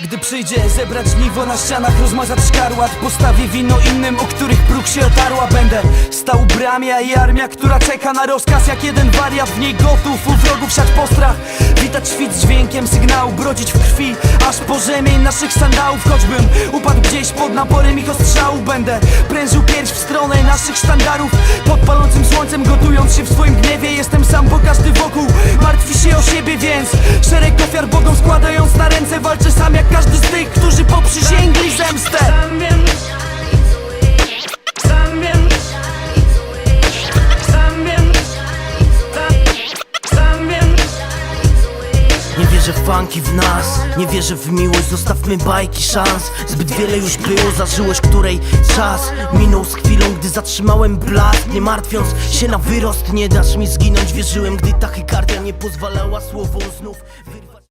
Gdy przyjdzie zebrać niwo na ścianach, rozmazać szkarłat Postawię wino innym, o których próg się otarła Będę stał u bramie, a i armia, która czeka na rozkaz Jak jeden wariat w niej gotów, u wrogów siać postrach Witać świt z dźwiękiem sygnału, brodzić w krwi Aż po rzemień naszych sandałów. Choćbym upadł gdzieś pod naporem ich ostrzałów Będę prężył pierś w stronę naszych sztandarów. Pod palącym słońcem gotując się w swoim gniewie siebie Więc szereg ofiar bogom składając na ręce. Walczę sam jak każdy z tych, którzy poprzysięgli W funki w nas, nie wierzę w miłość Zostawmy bajki szans. Zbyt wiele już było, zażyłeś której czas. Minął z chwilą, gdy zatrzymałem blask. Nie martwiąc się na wyrost, nie dasz mi zginąć. Wierzyłem, gdy tachykardia nie pozwalała słowo znów wyrwać